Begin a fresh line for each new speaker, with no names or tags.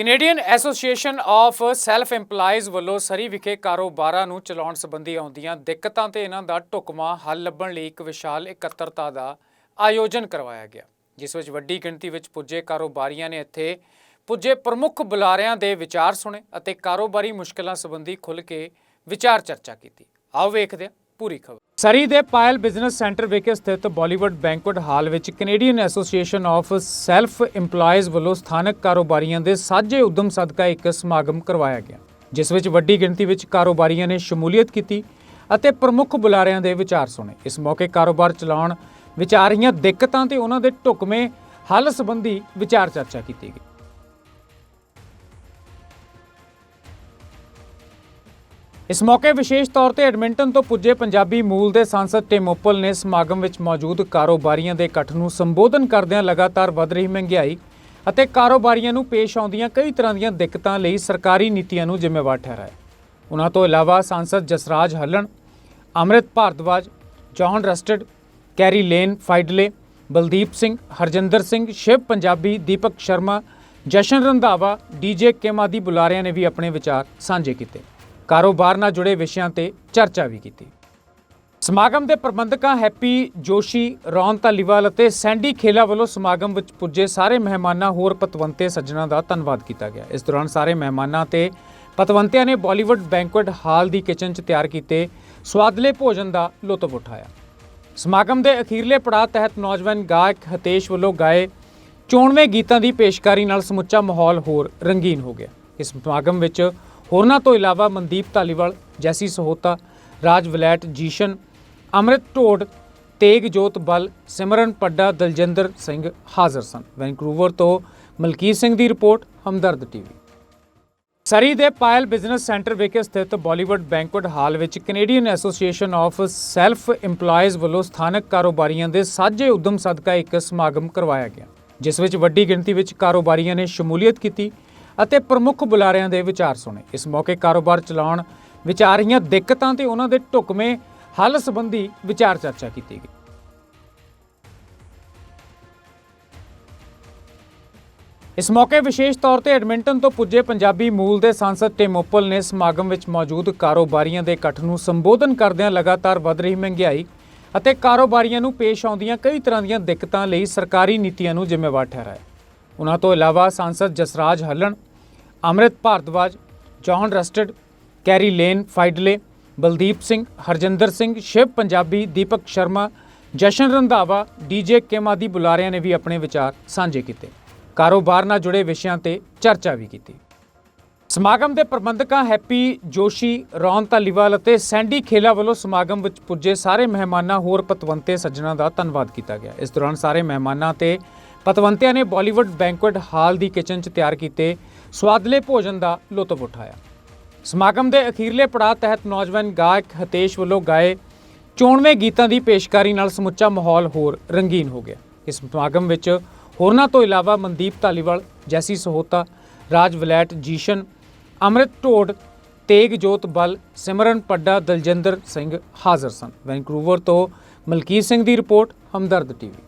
Canadian association of self EMPLOYEES ਵੱਲੋਂ Surrey ਵਿਖੇ ਕਾਰੋਬਾਰਾਂ ਨੂੰ ਚਲਾਉਣ ਸੰਬੰਧੀ ਆਉਂਦੀਆਂ ਦਿੱਕਤਾਂ ਤੇ ਇਹਨਾਂ ਦਾ ਢੁਕਵਾਂ ਹੱਲ ਲੱਭਣ ਲਈ ਇੱਕ ਵਿਸ਼ਾਲ ਇਕੱਤਰਤਾ ਦਾ ਆਯੋਜਨ ਕਰਵਾਇਆ ਗਿਆ, ਜਿਸ ਵਿੱਚ ਵੱਡੀ ਗਿਣਤੀ ਵਿੱਚ ਪੁੱਜੇ ਕਾਰੋਬਾਰੀਆਂ ਨੇ ਇੱਥੇ ਪੁੱਜੇ ਪ੍ਰਮੁੱਖ ਬੁਲਾਰਿਆਂ ਦੇ ਵਿਚਾਰ ਸੁਣੇ ਅਤੇ ਕਾਰੋਬਾਰੀ ਮੁਸ਼ਕਲਾਂ ਸੰਬੰਧੀ ਖੁੱਲ੍ਹ ਕੇ ਵਿਚਾਰ ਚਰਚਾ ਕੀਤੀ। ਆਓ ਵੇਖਦੇ ਹਾਂ ਪੂਰੀ ਖਬਰ। ਸਰੀ ਦੇ ਪਾਇਲ ਬਿਜ਼ਨਸ ਸੈਂਟਰ ਵਿਖੇ ਸਥਿਤ ਬਾਲੀਵੁੱਡ ਬੈਂਕੁਏਟ ਹਾਲ ਵਿੱਚ Canadian association of self EMPLOYEES ਵੱਲੋਂ ਸਥਾਨਕ ਕਾਰੋਬਾਰੀਆਂ ਦੇ ਸਾਂਝੇ ਉਦਮ ਸਦਕਾ ਇੱਕ ਸਮਾਗਮ ਕਰਵਾਇਆ ਗਿਆ, ਜਿਸ ਵਿੱਚ ਵੱਡੀ ਗਿਣਤੀ ਵਿੱਚ ਕਾਰੋਬਾਰੀਆਂ ਨੇ ਸ਼ਮੂਲੀਅਤ ਕੀਤੀ ਅਤੇ ਪ੍ਰਮੁੱਖ ਬੁਲਾਰਿਆਂ ਦੇ ਵਿਚਾਰ ਸੁਣੇ। ਇਸ ਮੌਕੇ ਕਾਰੋਬਾਰ ਚਲਾਉਣ ਵਿੱਚ ਆ ਰਹੀਆਂ ਦਿੱਕਤਾਂ ਤੇ ਉਹਨਾਂ ਦੇ ਢੁਕਵੇਂ ਹੱਲ ਸੰਬੰਧੀ ਵਿਚਾਰ ਚਰਚਾ ਕੀਤੀ ਗਈ। ਇਸ ਮੌਕੇ ਵਿਸ਼ੇਸ਼ ਤੌਰ ਤੇ ਐਡਮਿੰਟਨ ਤੋਂ ਪੁੱਜੇ ਪੰਜਾਬੀ ਮੂਲ ਦੇ ਸੰਸਦ ਟਿਮ ਨੇ ਸਮਾਗਮ ਵਿੱਚ ਮੌਜੂਦ ਕਾਰੋਬਾਰੀਆਂ ਦੇ ਇਕੱਠ ਨੂੰ ਸੰਬੋਧਨ ਕਰਦਿਆਂ ਲਗਾਤਾਰ ਵਧ ਰਹੀ ਮਹਿੰਗਾਈ ਅਤੇ ਕਾਰੋਬਾਰੀਆਂ ਨੂੰ ਪੇਸ਼ ਆਉਂਦੀਆਂ ਕਈ ਤਰ੍ਹਾਂ ਦੀਆਂ ਦਿੱਕਤਾਂ ਲਈ ਸਰਕਾਰੀ ਨੀਤੀਆਂ ਨੂੰ ਜ਼ਿੰਮੇਵਾਰ ਠਹਿਰਾਇਆ। ਉਹਨਾਂ ਤੋਂ ਇਲਾਵਾ ਸੰਸਦ Jasraj Hallan, Amrit Bhardwaj John Rustad, Kerry Lynne Findlay, Baldeep Singh, Harjinder Singh, Shiv Punjabi, Deepak Sharma, Jashan Randhawa DJ Kim ਆਦਿ ਬੁਲਾਰਿਆਂ ਨੇ ਵੀ ਆਪਣੇ ਵਿਚਾਰ ਸਾਂਝੇ ਕੀਤੇ। ਕਾਰੋਬਾਰ ਨਾਲ ਜੁੜੇ ਵਿਸ਼ਿਆਂ ਤੇ ਚਰਚਾ ਵੀ ਕੀਤੀ। ਸਮਾਗਮ ਦੇ ਪ੍ਰਬੰਧਕਾਂ ਹੈਪੀ, ਜੋਸ਼ੀ, ਰੌਨ ਧਾਲੀਵਾਲ ਅਤੇ ਸੈਂਡੀ ਖੇਲਾ ਵੱਲੋਂ ਸਮਾਗਮ ਵਿੱਚ ਪੁੱਜੇ ਸਾਰੇ ਮਹਿਮਾਨਾਂ, ਹੋਰ ਪਤਵੰਤੇ ਸੱਜਣਾ ਦਾ ਧੰਨਵਾਦ ਕੀਤਾ ਗਿਆ। ਇਸ ਦੌਰਾਨ ਸਾਰੇ ਮਹਿਮਾਨਾਂ ਤੇ ਪਤਵੰਤਿਆਂ ਨੇ ਬਾਲੀਵੁੱਡ ਬੈਂਕੁਏਟ ਹਾਲ ਦੀ ਕਿਚਨ 'ਚ ਤਿਆਰ ਕੀਤੇ ਸਵਾਦਲੇ ਭੋਜਨ ਦਾ ਲੁਤਫ ਉਠਾਇਆ। ਸਮਾਗਮ ਦੇ ਅਖੀਰਲੇ ਪੜਾਅ ਤਹਿਤ ਨੌਜਵਾਨ ਗਾਇਕ ਹਤੇਸ਼ ਵੱਲੋਂ ਗਾਏ ਚੋਣਵੇਂ ਗੀਤਾਂ ਦੀ ਪੇਸ਼ਕਾਰੀ ਨਾਲ ਸਮੁੱਚਾ ਮਾਹੌਲ ਹੋਰ ਰੰਗੀਨ ਹੋ ਗਿਆ। ਇਸ ਸਮਾਗਮ ਵਿੱਚ ਹੋਰਨਾਂ ਤੋਂ ਇਲਾਵਾ ਮਨਦੀਪ ਧਾਲੀਵਾਲ, ਜੈਸੀ ਸਹੋਤਾ, ਰਾਜ ਵਲੈਟ, ਜੀਸ਼ਨ, ਅੰਮ੍ਰਿਤ ਢੋਡ, ਤੇਗਜੋਤ ਬਲ, ਸਿਮਰਨ ਪੱਡਾ, ਦਲਜਿੰਦਰ ਸਿੰਘ ਹਾਜ਼ਰ ਸਨ। ਵੈਨਕੂਵਰ ਤੋਂ ਮਲਕੀਤ ਸਿੰਘ ਦੀ ਰਿਪੋਰਟ, ਹਮਦਰਦ ਟੀਵੀ। ਸਰੀ ਦੇ ਪਾਇਲ ਬਿਜ਼ਨਸ ਸੈਂਟਰ ਵਿਖੇ ਸਥਿਤ ਬਾਲੀਵੁੱਡ ਬੈਂਕੁਏਟ ਹਾਲ ਵਿੱਚ Canadian association of self EMPLOYEES ਵੱਲੋਂ ਸਥਾਨਕ ਕਾਰੋਬਾਰੀਆਂ ਦੇ ਸਾਂਝੇ ਉਦਮ ਸਦਕਾ ਇੱਕ ਸਮਾਗਮ ਕਰਵਾਇਆ ਗਿਆ, ਜਿਸ ਵਿੱਚ ਵੱਡੀ ਗਿਣਤੀ ਵਿੱਚ ਕਾਰੋਬਾਰੀਆਂ ਨੇ ਸ਼ਮੂਲੀਅਤ ਕੀਤੀ ਅਤੇ ਪ੍ਰਮੁੱਖ ਬੁਲਾਰਿਆਂ ਦੇ ਵਿਚਾਰ ਸੁਣੇ। ਇਸ ਮੌਕੇ ਕਾਰੋਬਾਰ ਚਲਾਉਣ ਵਿੱਚ ਆ ਰਹੀਆਂ ਦਿੱਕਤਾਂ ਤੇ ਉਹਨਾਂ ਦੇ ਢੁਕਵੇਂ ਹੱਲ ਸੰਬੰਧੀ ਵਿਚਾਰ ਚਰਚਾ ਕੀਤੀ ਗਈ। ਇਸ ਮੌਕੇ ਵਿਸ਼ੇਸ਼ ਤੌਰ ਤੇ ਐਡਮਿੰਟਨ ਤੋਂ ਪੁੱਜੇ ਪੰਜਾਬੀ ਮੂਲ ਦੇ ਸਾਂਸਦ ਟਿਮ ਨੇ ਸਮਾਗਮ ਵਿੱਚ ਮੌਜੂਦ ਕਾਰੋਬਾਰੀਆਂ ਦੇ ਇਕੱਠ ਨੂੰ ਸੰਬੋਧਨ ਕਰਦਿਆਂ ਲਗਾਤਾਰ ਵਧ ਰਹੀ ਮਹਿੰਗਾਈ ਅਤੇ ਕਾਰੋਬਾਰੀਆਂ ਨੂੰ ਪੇਸ਼ ਆਉਂਦੀਆਂ ਕਈ ਤਰ੍ਹਾਂ ਦੀਆਂ ਦਿੱਕਤਾਂ ਲਈ ਸਰਕਾਰੀ ਨੀਤੀਆਂ ਨੂੰ ਜ਼ਿੰਮੇਵਾਰ ਠਹਿਰਾਇਆ। ਉਹਨਾਂ ਤੋਂ ਇਲਾਵਾ ਸਾਂਸਦ Jasraj Hallan Amrit Bhardwaj John Rustad, Kerry Lynne Findlay, Baldeep Singh, Harjinder Singh, Shiv Punjabi, Deepak Sharma, Jashan Randhawa, DJ ਕੇਮਾ ਦੀ ਬੁਲਾਰਿਆਂ ਨੇ ਵੀ ਆਪਣੇ ਵਿਚਾਰ ਸਾਂਝੇ ਕੀਤੇ। ਕਾਰੋਬਾਰ ਨਾਲ ਜੁੜੇ ਵਿਸ਼ਿਆਂ ਤੇ ਚਰਚਾ ਵੀ ਕੀਤੀ। ਸਮਾਗਮ ਦੇ ਪ੍ਰਬੰਧਕਾਂ ਹੈਪੀ ਜੋਸ਼ੀ ਰੌਨ ਧਾਲੀਵਾਲ ਅਤੇ ਸੈਂਡੀ ਖੇਲਾ ਵੱਲੋਂ ਸਮਾਗਮ ਵਿੱਚ ਪੁੱਜੇ ਸਾਰੇ ਮਹਿਮਾਨਾਂ, ਹੋਰ ਪਤਵੰਤੇ, ਸੱਜਣਾ ਦਾ ਧੰਨਵਾਦ ਕੀਤਾ ਗਿਆ। ਇਸ ਦੌਰਾਨ ਸਾਰੇ ਮਹਿਮਾਨਾਂ ਤੇ ਪਤਵੰਤਿਆਂ ਨੇ ਬਾਲੀਵੁੱਡ ਬੈਂਕੁਏਟ ਹਾਲ ਦੀ ਕਿਚਨ 'ਚ ਤਿਆਰ ਕੀਤੇ ਸਵਾਦਲੇ ਭੋਜਨ ਦਾ ਲੁਤਫ ਉਠਾਇਆ। ਸਮਾਗਮ ਦੇ ਅਖੀਰਲੇ ਪੜਾਅ ਤਹਿਤ ਨੌਜਵਾਨ ਗਾਇਕ ਹਤੇਸ਼ ਵੱਲੋਂ ਗਾਏ ਚੋਣਵੇਂ ਗੀਤਾਂ ਦੀ ਪੇਸ਼ਕਾਰੀ ਨਾਲ ਸਮੁੱਚਾ ਮਾਹੌਲ ਹੋਰ ਰੰਗੀਨ ਹੋ ਗਿਆ। ਇਸ ਸਮਾਗਮ ਵਿੱਚ ਹੋਰਨਾਂ ਤੋਂ ਇਲਾਵਾ ਮਨਦੀਪ ਧਾਲੀਵਾਲ, ਜੈਸੀ ਸਹੋਤਾ, ਰਾਜ ਵਲੈਟ, ਜੀਸ਼ਨ, ਅੰਮ੍ਰਿਤ ਢੋਡ ਤੇਗ ਜੋਤ ਬਲ, ਸਿਮਰਨ ਪੱਡਾ, ਦਲਜਿੰਦਰ ਸਿੰਘ ਹਾਜ਼ਰ ਸਨ। ਵੈਨਕੂਵਰ ਤੋਂ ਮਲਕੀਤ ਸਿੰਘ ਦੀ ਰਿਪੋਰਟ, ਹਮਦਰਦ ਟੀਵੀ।